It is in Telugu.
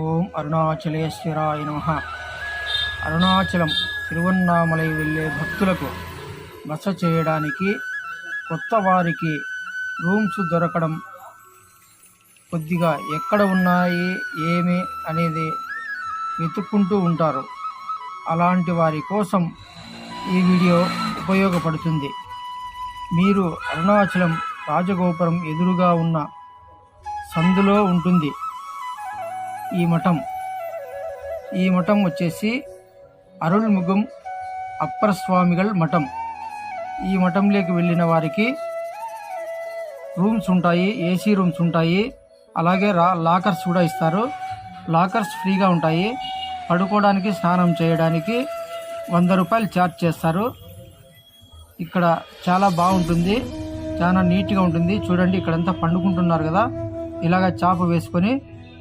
ఓం అరుణాచలేశ్వరాయ నమ. అరుణాచలం తిరువన్నామలై వెళ్ళే భక్తులకు బస చేయడానికి కొత్త వారికి రూమ్స్ దొరకడం కొద్దిగా ఎక్కడ ఉన్నాయి ఏమి అనేది వెతుక్కుంటూ ఉంటారు. అలాంటి వారి కోసం ఈ వీడియో ఉపయోగపడుతుంది. మీరు అరుణాచలం రాజగోపురం ఎదురుగా ఉన్న సందులో ఉంటుంది. ఈ మఠం. ఈ మఠం వచ్చేసి అరుణ్ముగం అప్పర్ స్వామిగల్ మఠం. ఈ మఠంలోకి వెళ్ళిన వారికి రూమ్స్ ఉంటాయి ఏసీ రూమ్స్ ఉంటాయి అలాగే రా లాకర్స్ కూడా ఇస్తారు. లాకర్స్ ఫ్రీగా ఉంటాయి. పడుకోవడానికి స్నానం చేయడానికి వంద రూపాయలు ఛార్జ్ చేస్తారు. ఇక్కడ చాలా బాగుంటుంది. చాలా నీట్గా ఉంటుంది. చూడండి ఇక్కడంతా పండుకుంటున్నారు కదా. ఇలాగ చాప వేసుకొని